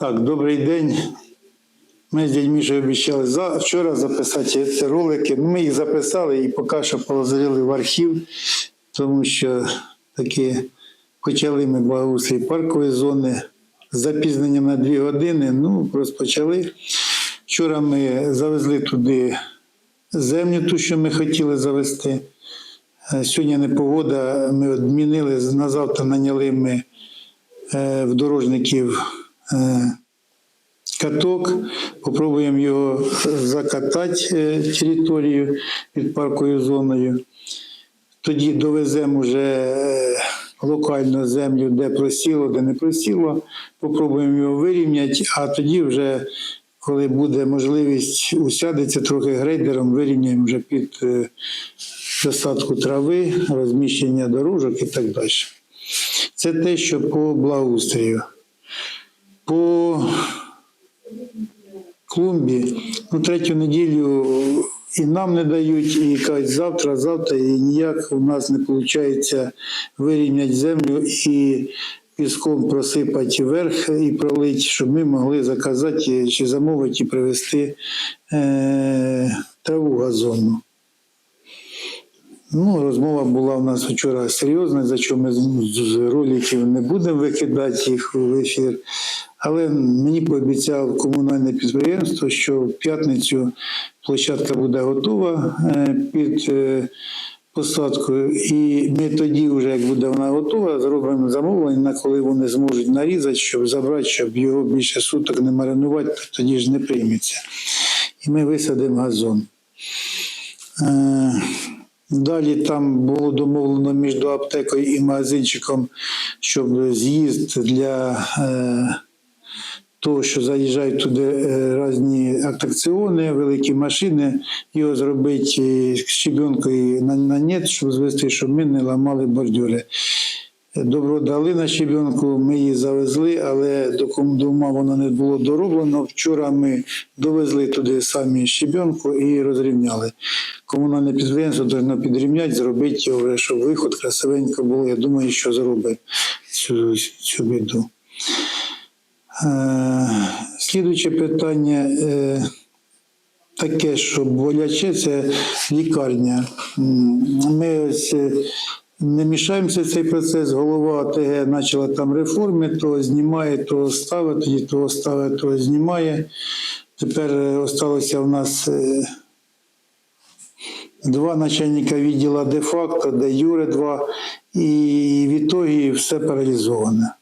Так, добрий день. Ми з дядьми обіцяли за, вчора записати ці ролики. Ну, Ми їх записали і поки що положили в архів, тому що такі почали ми благоустрій паркової зони з запізненням на дві години. Ну, розпочали. Вчора ми завезли туди землю, ту, що ми хотіли завести. Е, Сьогодні непогода, ми відмінили, на завтра наняли ми е, в дорожників каток, попробуємо його закатати е, територію під парковою зоною. Тоді довеземо вже е, локально землю, де просіло, де не просіло, попробуємо його вирівняти, а тоді вже, коли буде можливість, усядеться трохи грейдером, вирівняємо вже під е, засадку трави, розміщення дорожок і так далі. Це те, що по благоустрою. По клумбі, ну, третю неділю і нам не дають, і кажуть, завтра, завтра, і ніяк у нас не виходить вирівняти землю і піском просипати верх і пролити, щоб ми могли заказати чи замовити і привезти е, траву газонну. Ну, розмова була у нас вчора серйозна, за що ми з- роликів не будемо викидати їх в ефір. Але мені пообіцяв комунальне підприємство, що в п'ятницю площадка буде готова е, під е, посадкою. І ми тоді, вже як буде вона готова, зробимо замовлення, на коли вони зможуть нарізати, щоб забрати, щоб його більше суток не маринувати, то тоді ж не прийметься. І ми висадимо газон. Е, Далі там було домовлено між аптекою і магазинчиком, щоб з'їзд для того, що заїжджають туди е, різні атракціони, великі машини, його зробити е, щебенкою на, на нет, щоб звести, щоб ми не ламали бордюри. Добро дали на щебенку, ми її завезли, але до ком- до воно не було дороблено. Вчора ми довезли туди самі щебенку і розрівняли. Комунальне підприємство повинно підрівняти, зробити його, щоб виход красивенько було. Я думаю, що зробить цю, цю біду. Е, слідуюче питання. Е, таке, що боляче, це лікарня. Ми ось е, не мішаємося в цей процес. Голова АТГ почала там реформи, то знімає, то ставить, тоді то ставить, то знімає. Тепер осталося в нас два начальника відділу де-факто, де Юре два, і в ітогі все паралізоване.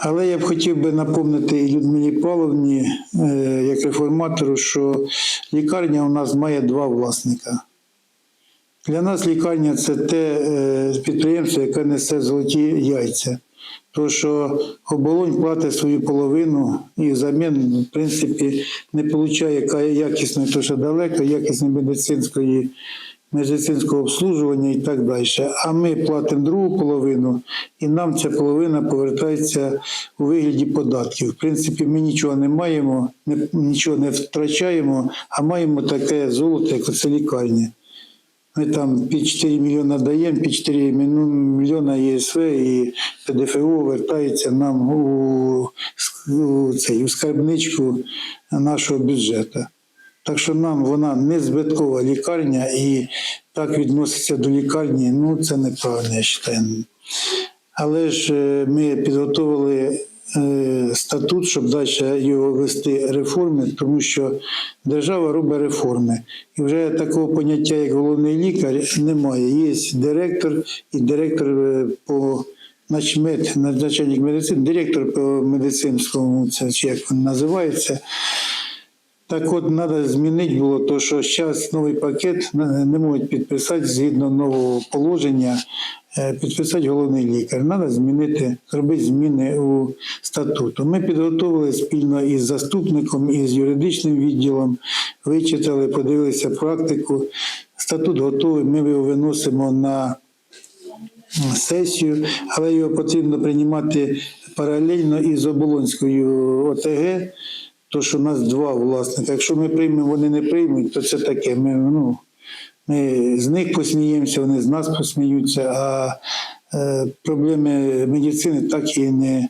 Але я б хотів би напомнити Людмилі Павловні, е, як реформатору, що лікарня у нас має два власника. Для нас лікарня це те е, підприємство, яке несе золоті яйця. То, що оболонь платить свою половину і взамін, в принципі, не отримує якісної, то що далеко, якісної медицинської, медицинського обслуговування і так далі. А ми платимо другу половину, і нам ця половина повертається у вигляді податків. В принципі, ми нічого не маємо, не, нічого не втрачаємо, а маємо таке золото, як оце лікарня. Ми там під 4 мільйони даємо, під 4 міну- мільйона ЄСВ і ПДФО вертається нам у, у, цей, у скарбничку нашого бюджету. Так що нам вона не збиткова лікарня і так відноситься до лікарні, ну це неправильно, я вважаю. Але ж е, ми підготовили е, статут, щоб далі його вести реформи, тому що держава робить реформи. І вже такого поняття, як головний лікар, немає. Є директор і директор е, по начмед, начальник медицини, директор по медицинському, це як він називається. Так от треба змінити було то, що зараз новий пакет не можуть підписати згідно нового положення, е, підписати головний лікар. Треба змінити, зробити зміни у статуту. Ми підготовили спільно із заступником, і з юридичним відділом, вичитали, подивилися практику. Статут готовий, ми його виносимо на сесію, але його потрібно приймати паралельно із Оболонською ОТГ, то що у нас два власника. Якщо ми приймемо, вони не приймуть, то це таке. Ми, ну, ми з них посміємося, вони з нас посміються, а е, проблеми медицини так і не,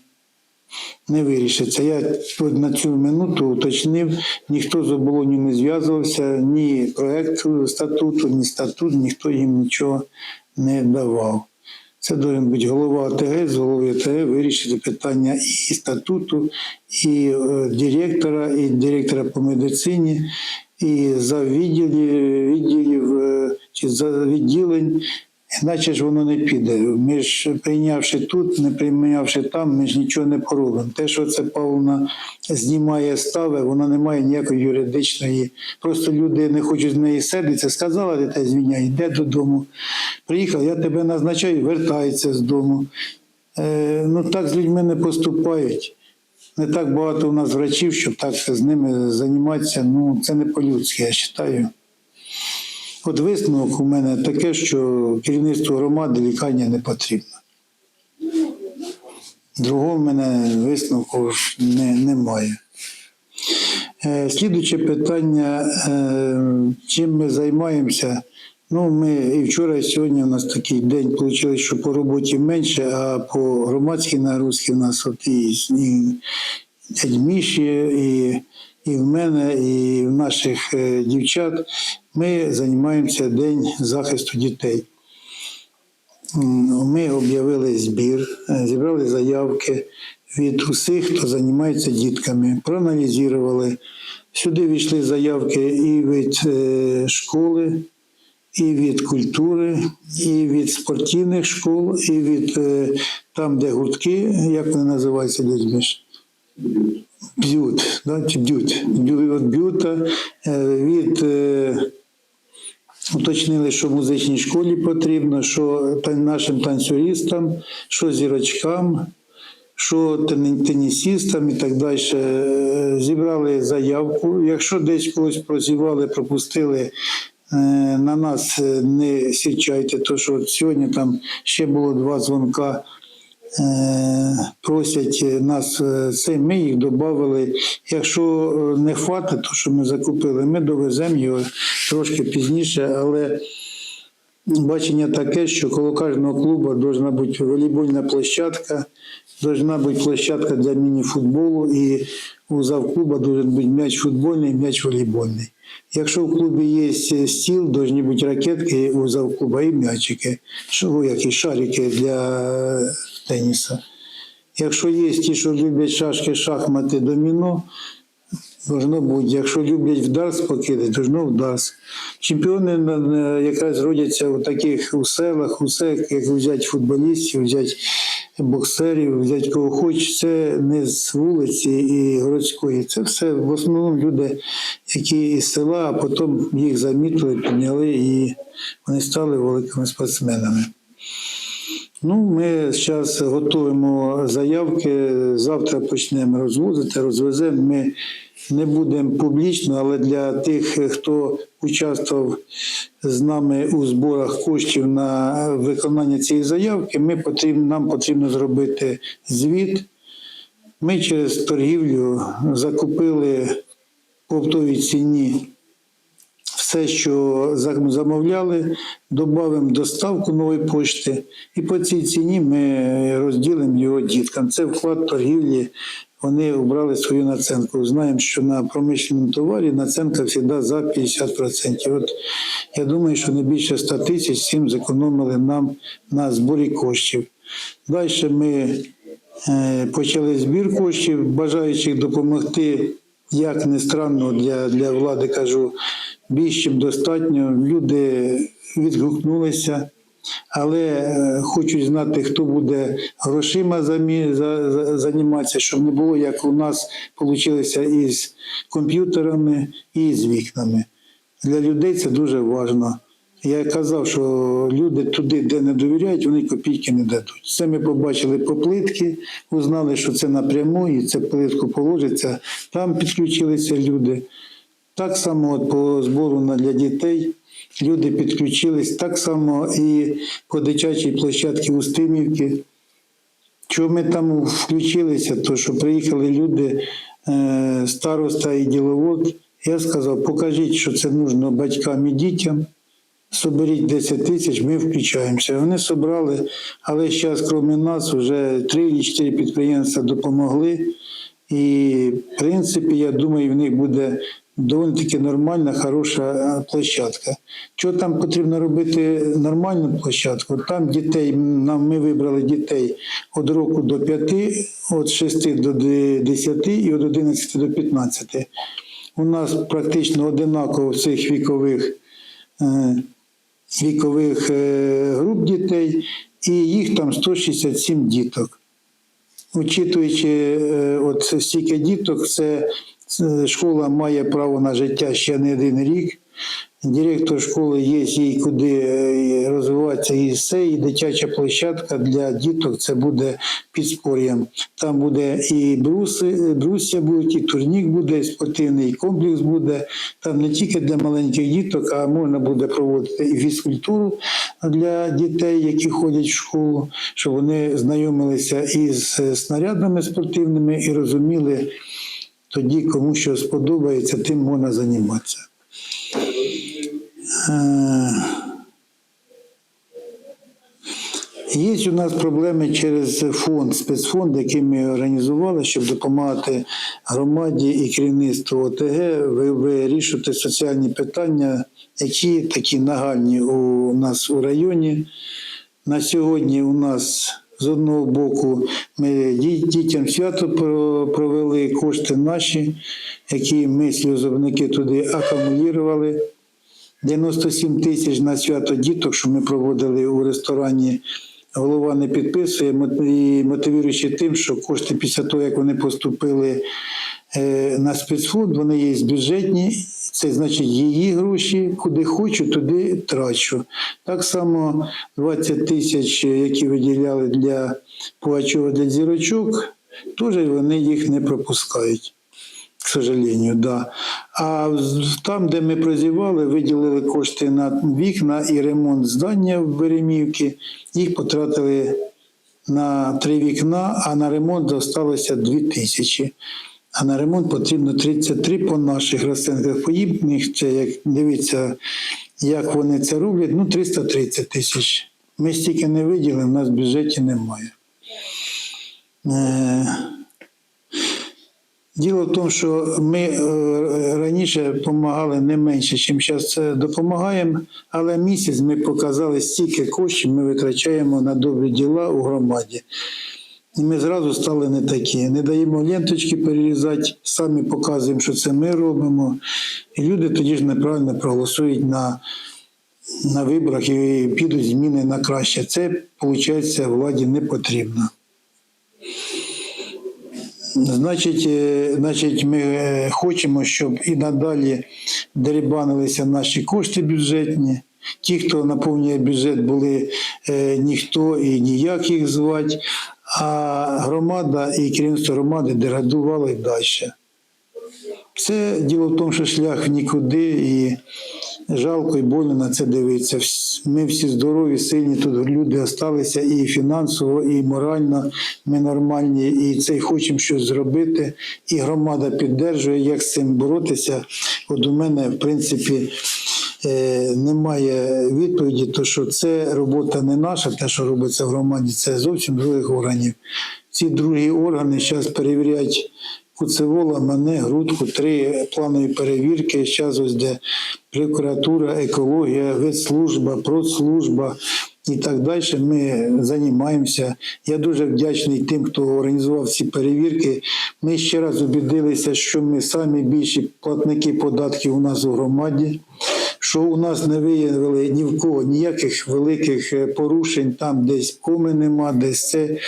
не вирішиться. Я на цю минуту уточнив, ніхто з оболонів не зв'язувався, ні проект статуту, ні статут, ніхто їм нічого не давав. Це має бути голова ОТГ, з голови ОТГ вирішити питання і статуту, і е, директора, і директора по медицині, і за відділів, відділів е, чи за відділень. Іначе ж воно не піде. Ми ж прийнявши тут, не прийнявши там, ми ж нічого не поробимо. Те, що це Павловна знімає стави, вона не має ніякої юридичної. Просто люди не хочуть з неї сердитися. Сказала дитя звільняй, йде додому. Приїхав, я тебе назначаю, вертається з дому. Е, ну так з людьми не поступають. Не так багато у нас врачів, щоб так з ними займатися. Ну, це не по-людськи, я вважаю. От висновок у мене таке, що керівництву громади лікарня не потрібна. Другого в мене висновку не, немає. Е, Слідуюче питання, е, чим ми займаємося. Ну, ми і вчора, і сьогодні у нас такий день вийшло, що по роботі менше, а по громадській нагрузці в нас от і, і дядь Міші, і, і в мене, і в наших е, дівчат. Ми займаємося День захисту дітей. Ми об'явили збір, е, зібрали заявки від усіх, хто займається дітками, проаналізували. Сюди війшли заявки і від е, школи, і від культури, і від спортивних школ, і від там, де гуртки, як вони називаються людьми. Ж? Б'ют, да? чи б'ют, від б'юта, е, від е, уточнили, що музичній школі потрібно, що нашим танцюристам, що зірочкам, що тен- тенісістам і так далі. Е, Зібрали заявку. Якщо десь когось прозівали, пропустили. На нас не січайте, то що сьогодні там ще було два дзвонка просять нас е, це, ми їх додали. Якщо е, не хватить, то що ми закупили, ми довеземо його трошки пізніше, але бачення таке, що коло кожного клубу повинна бути волейбольна площадка, повинна бути площадка для міні-футболу, і у завклуба повинен бути м'яч футбольний, м'яч волейбольний. Якщо в клубі є стіл, повинні бути ракетки у завклуба і м'ячики, шарики для теніса. Якщо є ті, що люблять шашки, шахмати, доміно, должно бути. Якщо люблять в дарс покидати, должно в дарс. Чемпіони на- якраз родяться у таких у селах, усе, як взяти футболістів, взяти боксерів, взяти кого хоч, це не з вулиці і городської. Це все в основному люди, які із села, а потім їх замітили, підняли і вони стали великими спортсменами. Ну, ми зараз готуємо заявки. Завтра почнемо розвозити, розвеземо. Ми не будемо публічно, але для тих, хто участвував з нами у зборах коштів на виконання цієї заявки, ми потрібно, нам потрібно зробити звіт. Ми через торгівлю закупили по оптовій ціні все, що замовляли, додамо доставку нової пошти, і по цій ціні ми розділимо його діткам. Це вклад торгівлі. Вони обрали свою наценку. Знаємо, що на промишленому товарі наценка завжди за 50%. От я думаю, що не більше 100 тисяч цим зекономили нам на зборі коштів. Далі ми е, почали збір коштів, бажаючих допомогти, як не странно для, для влади кажу, більш чим достатньо. Люди відгукнулися, але е, хочуть знати, хто буде грошима займатися, щоб не було, як у нас вийшло із комп'ютерами і з вікнами. Для людей це дуже важливо. Я казав, що люди туди, де не довіряють, вони копійки не дадуть. Це ми побачили по плитки, узнали, що це напряму, і це плитку положиться. Там підключилися люди. Так само по збору для дітей люди підключились, так само і по дитячій площадці Устимівки. Чого ми там включилися, то що приїхали люди, е, староста і діловод. Я сказав, покажіть, що це нужно батькам і дітям. соберіть 10 тисяч, ми включаємося. Вони собрали, але зараз, крім нас, вже 3 чи 4 підприємства допомогли. І, в принципі, я думаю, в них буде доволі таки нормальна, хороша е, площадка. Що там потрібно робити нормальну площадку? Там дітей, ми вибрали дітей від року до 5, від 6 до 10 і від 11 до 15. У нас практично одинаково в цих вікових, е, вікових е, груп дітей, і їх там 167 діток. Учитуючи от стільки діток, це школа має право на життя ще не один рік. Директор школи є їй куди е, розвиватися і все, і дитяча площадка для діток це буде підспор'ям. Там буде і бруси, брусся будуть, і турнік буде, і спортивний комплекс буде. Там не тільки для маленьких діток, а можна буде проводити і фізкультуру для дітей, які ходять в школу, щоб вони знайомилися із снарядами спортивними і розуміли тоді, кому що сподобається, тим можна займатися. Е, Є у нас проблеми через фонд, спецфонд, який ми організували, щоб допомагати громаді і керівництву ОТГ ви- вирішувати соціальні питання, які такі нагальні у нас у районі. На сьогодні у нас з одного боку ми дітям свято провели кошти наші, які ми сльозовники туди акумулювали. 97 тисяч на свято діток, що ми проводили у ресторані. Голова не підписує, мотивуючи тим, що кошти після того, як вони поступили на спецфонд, вони є бюджетні. Це значить її гроші, куди хочу, туди трачу. Так само 20 тисяч, які виділяли для Пугачова для зірочок, теж вони їх не пропускають к сожалению, да. А там, де ми прозівали, виділили кошти на вікна і ремонт здання в Беремівці. Їх потратили на три вікна, а на ремонт залишилося 2 тисячі. А на ремонт потрібно 33 по наших розцінках подібних. Це як дивіться, як вони це роблять. Ну, 330 тисяч. Ми стільки не виділили, в нас в бюджеті немає. Е, Діло в тому, що ми е, раніше допомагали не менше, ніж зараз допомагаємо, але місяць ми показали, стільки коштів ми витрачаємо на добрі діла у громаді. І ми зразу стали не такі. Не даємо ленточки перерізати, самі показуємо, що це ми робимо. І люди тоді ж неправильно проголосують на, на виборах і підуть зміни на краще. Це, виходить, владі не потрібно. Значить, е, значить, ми е, хочемо, щоб і надалі дерибанилися наші кошти бюджетні. Ті, хто наповнює бюджет, були е, ніхто і ніяк їх звати, а громада і керівництво громади деградували далі. Це діло в тому, що шлях в нікуди, і жалко і больно на це дивитися. Ми всі здорові, сильні, тут люди залишилися і фінансово, і морально ми нормальні, і це й хочемо щось зробити. І громада піддержує, як з цим боротися. От у мене, в принципі, немає відповіді, то що це робота не наша, те, що робиться в громаді, це зовсім других органів. Ці другі органи зараз перевіряють Куцевола, мене, грудку, три планові перевірки. Зараз ось де прокуратура, екологія, ветслужба, продслужба і так далі. Ми займаємося. Я дуже вдячний тим, хто організував ці перевірки. Ми ще раз убідилися, що ми самі більші платники податків у нас у громаді. Що у нас не виявили ні в кого ніяких великих е, порушень, там десь коми нема, десь це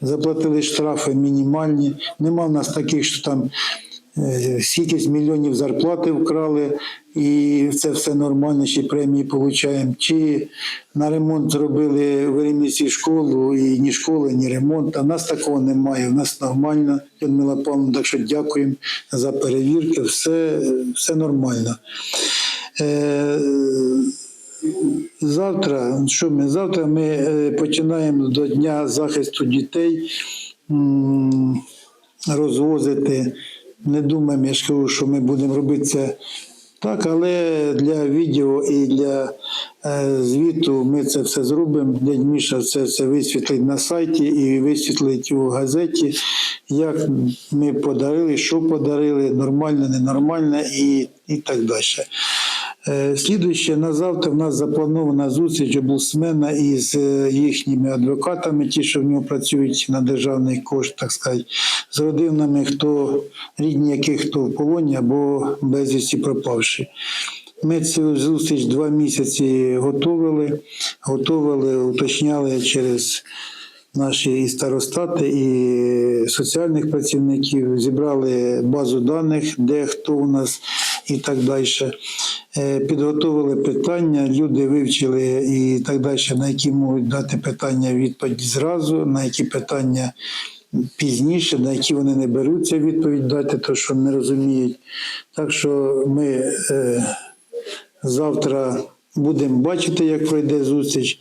заплатили штрафи мінімальні. Нема в нас таких, що там е, скількись мільйонів зарплати вкрали, і це все нормально, ще премії отримуємо. Чи на ремонт зробили в Еремісі школу, і ні школи, ні ремонт. А нас такого немає. У нас нормально, Людмила Павловна, так що дякуємо за перевірки, все, все нормально. Е, Завтра, що ми? Завтра ми е, починаємо до Дня захисту дітей розвозити. Не думаємо, я ж кажу, що ми будемо робити це Так, але для відео і для е, звіту ми це все зробимо. Дядь Міша це висвітлить на сайті і висвітлить у газеті, як ми подарили, що подарили, нормально, ненормально і, і так далі. Е, Слідуюче на завтра в нас запланована зустріч облсмена із е, їхніми адвокатами, ті, що в нього працюють на державний кошт, так сказати, з родинами, хто рідні яких хто в полоні або безвісті пропавши. Ми цю зустріч два місяці готували, готували, уточняли через наші і старостати, і соціальних працівників, зібрали базу даних, де хто у нас і так далі. Е, Підготовили питання, люди вивчили і так далі, на які можуть дати питання відповідь зразу, на які питання пізніше, на які вони не беруться відповідь дати, то що не розуміють. Так що ми е, завтра будемо бачити, як пройде зустріч.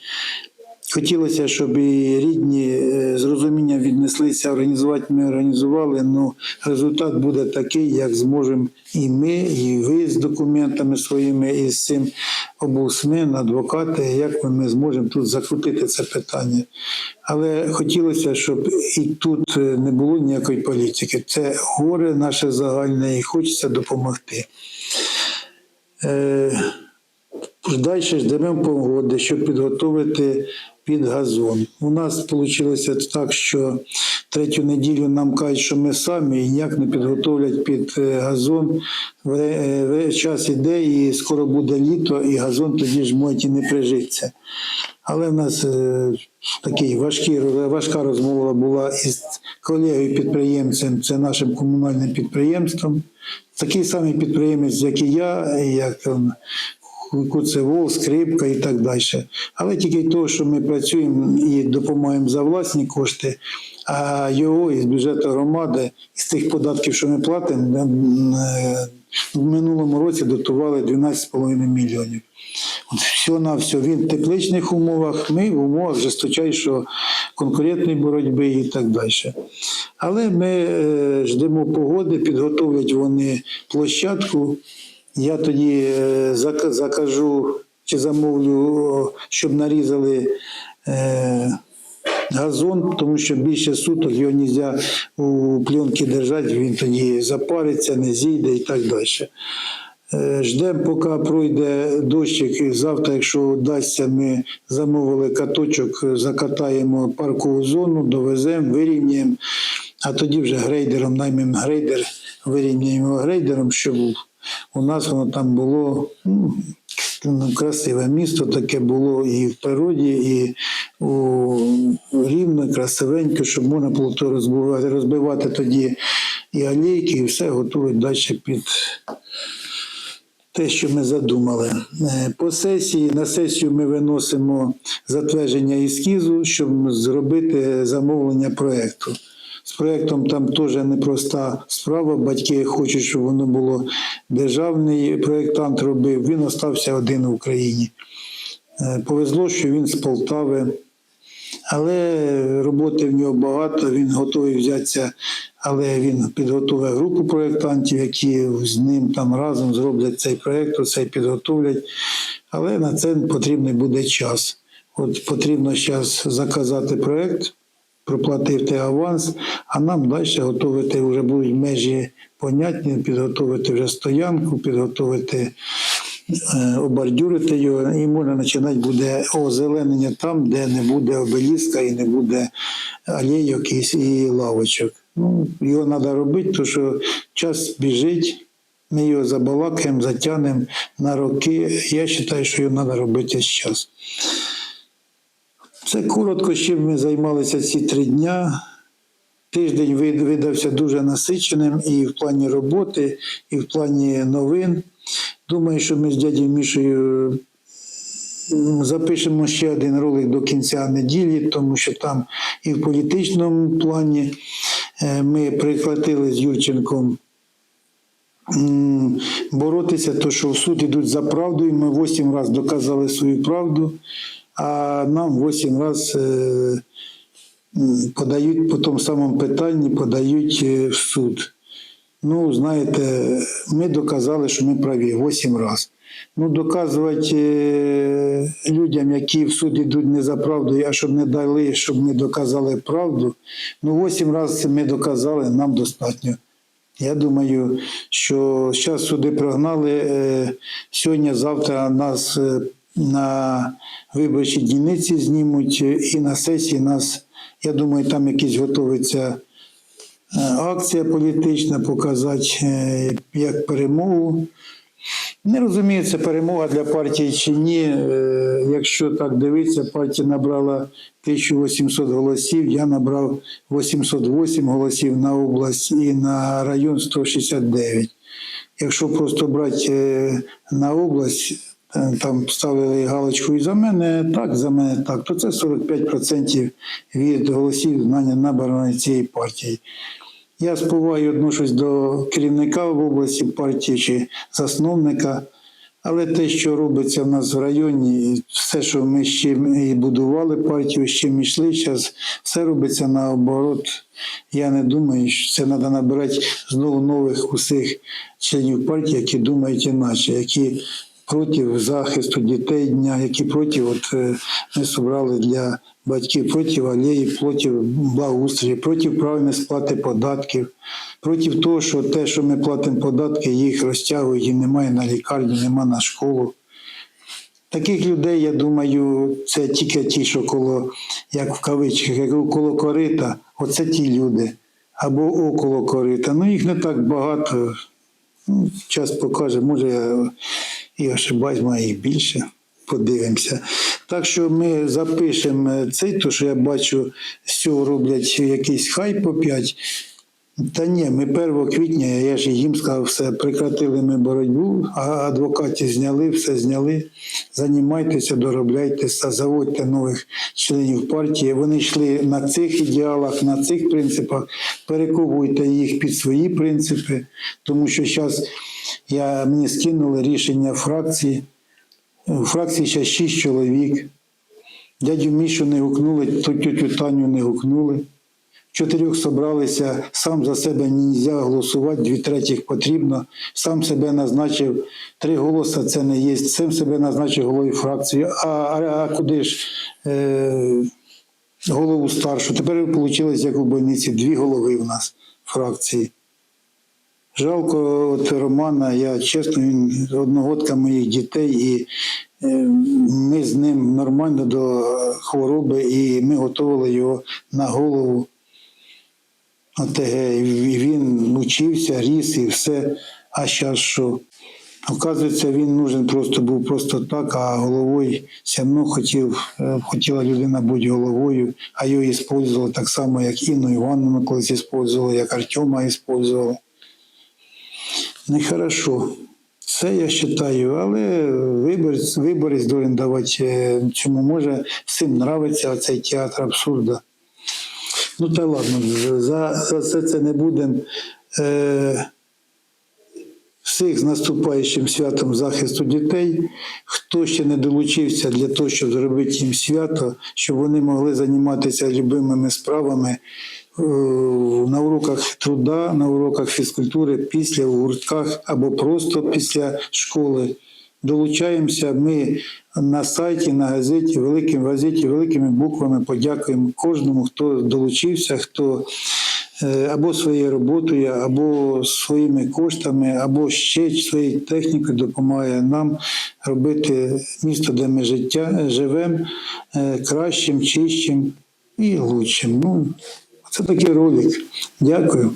Хотілося, щоб і рідні е, з розумінням віднеслися, організувати ми організували. Ну результат буде такий, як зможемо і ми, і ви з документами своїми, і з цим обусмен, адвокати, як ми, зможемо тут закрутити це питання. Але хотілося, щоб і тут е, не було ніякої політики. Це горе наше загальне, і хочеться допомогти. Е, Далі ждемо погоди, щоб підготувати під газон. У нас вийшло так, що третю неділю нам кажуть, що ми самі ніяк не підготовлять під е, газон. Е, Час іде і скоро буде літо, і газон тоді ж може і не прижиться. Але в нас е, такий важкий, важка розмова була із колегою підприємцем, це нашим комунальним підприємством. Такий самий підприємець, як і я, як там, Куцевол, скрипка і так далі. Але тільки того, що ми працюємо і допомагаємо за власні кошти, а його із бюджету громади, із тих податків, що ми платимо, е, в минулому році дотували 12,5 мільйонів. От все на все. Він в тепличних умовах, ми в умовах жесточайшого конкурентної боротьби і так далі. Але ми е, ждемо погоди, підготовлять вони площадку. Я тоді е, закажу чи замовлю, щоб нарізали е, газон, тому що більше суток його не можна у пленки держати, він тоді запариться, не зійде і так далі. Е, Ждемо, поки пройде дощик. Завтра, якщо вдасться, ми замовили каточок, закатаємо паркову зону, довеземо, вирівняємо, а тоді вже грейдером наймемо грейдер, вирівняємо грейдером, щоб у нас воно там було ну, ну, красиве місто, таке було і в природі, і у рівно, красивенько, щоб можна було то розбивати, розбивати тоді і алейки, і все готувати далі під те, що ми задумали. Е, По сесії, на сесію ми виносимо затвердження ескізу, щоб зробити замовлення проєкту. Проєктом там теж непроста справа. Батьки хочуть, щоб воно було державний проєктант робив. Він остався один в Україні. Е, Повезло, що він з Полтави. Але роботи в нього багато, він готовий взятися, але він підготовив групу проєктантів, які з ним там разом зроблять цей проєкт, цей підготовлять. Але на це потрібний буде час. От потрібно зараз заказати проєкт, проплатити аванс, а нам далі готувати вже будуть межі понятні, підготувати вже стоянку, підготувати е, обордюрити його, і можна починати буде озеленення там, де не буде обеліска і не буде алейок і лавочок. Ну, його треба робити, тому що час біжить, ми його забалакаємо, затягнемо на роки. Я вважаю, що його треба робити зараз. Це коротко, чим ми займалися ці три дня. Тиждень видався дуже насиченим і в плані роботи, і в плані новин. Думаю, що ми з дядю Мішею запишемо ще один ролик до кінця неділі, тому що там і в політичному плані е, ми прихватили з Юрченком боротися, то що в суд ідуть за правдою. Ми вісім разів доказали свою правду, а нам вісім разів е, подають по тому самому питанні, подають е, в суд. Ну, знаєте, ми доказали, що ми праві восім разів. Ну, доказувати е, людям, які в суд йдуть не за правдою, а щоб не дали, щоб ми доказали правду. Ну, восім разів ми доказали, нам достатньо. Я думаю, що зараз суди прогнали. е, Сьогодні, завтра нас е, на виборчі дільниці знімуть е, і на сесії нас, я думаю, там якийсь готується е, акція політична, показати е, як перемогу. Не розумію, це перемога для партії чи ні. Якщо так дивитися, партія набрала 1800 голосів, я набрав 808 голосів на область і на район 169. Якщо просто брати на область, там ставили галочку і за мене так, за мене так, то це 45% від голосів знання набраної цієї партії. Я з повагою відношусь до керівника в області партії чи засновника, але те, що робиться в нас в районі, все, що ми чим і будували партію, з чим йшли, зараз все робиться наоборот. Я не думаю, що це треба набирати знову нових усіх членів партії, які думають іначе, які проти захисту дітей дня, які проти, от е, ми зібрали для батьків проти алеї, проти благоустрою, проти правильної сплати податків, проти того, що те, що ми платимо податки, їх розтягують і немає на лікарню, немає на школу. Таких людей, я думаю, це тільки ті, що коло, як в кавичках, як коло корита, оце ті люди. Або около корита. Ну, їх не так багато. Ну, час покаже, може я і ошибаюсь, має їх більше. Подивимося. Так що ми запишемо цей, то що я бачу, з цього роблять якийсь хайп по 5. Та ні, ми 1 квітня, я ж їм сказав, все, прекратили ми боротьбу, а адвокатів зняли, все зняли. Займайтеся, доробляйтеся, заводьте нових членів партії. Вони йшли на цих ідеалах, на цих принципах, перековуйте їх під свої принципи, тому що зараз я, мені скинули рішення фракції. У фракції ще 6 чоловік. Дядю Мішу не гукнули, тютю Таню не гукнули. Чотирьох собралися, сам за себе не можна голосувати, дві третіх потрібно. Сам себе назначив, три голоси це не є. Сам себе назначив головою фракції. А, а, а куди ж е, голову старшу? Тепер вийшло, як у больниці, дві голови в нас фракції. Жалко от Романа, я чесно, він одногодка моїх дітей, і е, ми з ним нормально до хвороби, і ми готували його на голову ОТГ. І він учився, ріс і все. А зараз що? Оказується, він нужен просто був просто так, а головою все одно хотів, е, хотіла людина бути головою, а його використовували так само, як Інну Івановну колись використовували, як Артема використовували. Нехорошо. Це я вважаю, але виборець, виборець должен давати, е, чому може всім нравиться цей театр абсурда. Ну та ладно, за, за це це не будемо. Е, всіх з наступаючим святом захисту дітей. Хто ще не долучився для того, щоб зробити їм свято, щоб вони могли займатися любимими справами на уроках труда, на уроках фізкультури, після в гуртках або просто після школи. Долучаємося ми на сайті, на газеті, великим газеті, великими буквами подякуємо кожному, хто долучився, хто е, або своєю роботою, або своїми коштами, або ще своєю технікою допомагає нам робити місто, де ми життя живемо, е, кращим, чищим і лучшим. Ну, це такий ролик. Дякую.